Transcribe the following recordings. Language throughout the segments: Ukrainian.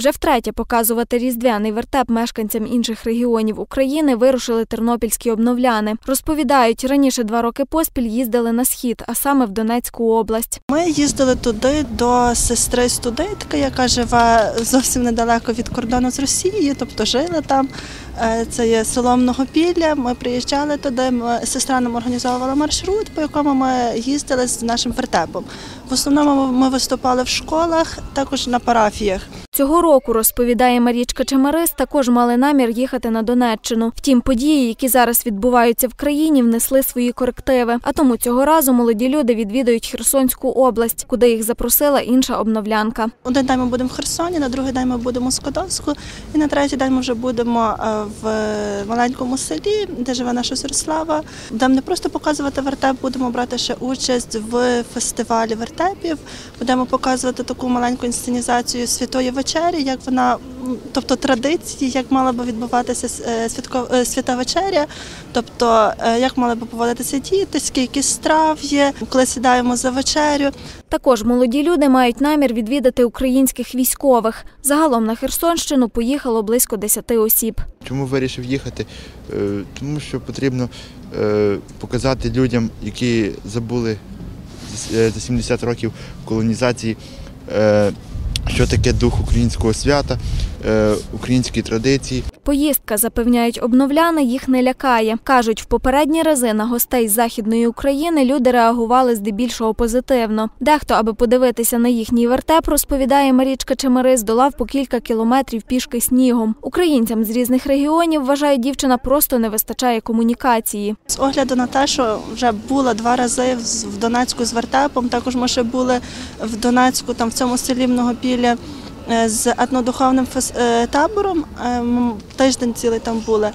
Вже втретє показувати різдвяний вертеп мешканцям інших регіонів України вирушили тернопільські обновляни. Розповідають, раніше два роки поспіль їздили на схід, а саме в Донецьку область. Ми їздили туди до сестри студентки, яка живе зовсім недалеко від кордону з Росією, тобто жила там. Е, Це є село Многопілля. Ми приїжджали туди. Сестра нам організовувала маршрут, по якому ми їздили з нашим вертепом. В основному ми виступали в школах, також на парафіях. Цього року, розповідає Марічка Чемарис, також мали намір їхати на Донеччину. Втім, події, які зараз відбуваються в країні, внесли свої корективи. А тому цього разу молоді люди відвідують Херсонську область, куди їх запросила інша обновлянка. Один день ми будемо в Херсоні, на другий день ми будемо у Скадовську, і на третій день ми вже будемо е, в маленькому селі, де живе наша Сорослава. Будемо не просто показувати вертеп, будемо брати ще участь в фестивалі вертепів. Будемо показувати таку маленьку інсценізацію святої вечері, як вона, тобто традиції, як мала би відбуватися е, святко- е, свята вечеря, тобто е, як мали би поводитися діти, скільки страв є, коли сідаємо за вечерю. Також молоді люди мають намір відвідати українських військових. Загалом на Херсонщину поїхало близько 10 осіб. Чому вирішив їхати? Тому що потрібно показати людям, які забули за с- е, 70 років колонізації, що таке дух українського свята, е, українські традиції. Поїздка, запевняють обновляни, їх не лякає. Кажуть, в попередні рази на гостей з Західної України люди реагували здебільшого позитивно. Дехто, аби подивитися на їхній вертеп, розповідає Марічка Чемерис, долав по кілька кілометрів пішки снігом. Українцям з різних регіонів, вважає дівчина, просто не вистачає комунікації. З огляду на те, що вже була два рази в- Донецьку з вертепом, також ми ще були в Донецьку, там в цьому селі Многопілля е, з етнодуховним фес- е, табором. е, Тиждень цілий там були.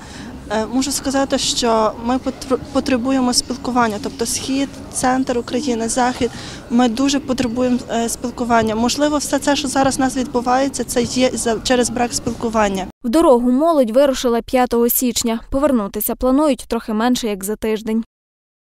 Можу сказати, що ми потр- потребуємо спілкування, тобто схід, центр України, захід. Ми дуже потребуємо спілкування. Можливо, все це, що зараз у нас відбувається, це є через брак спілкування. В дорогу молодь вирушила 5 січня. Повернутися планують трохи менше як за тиждень.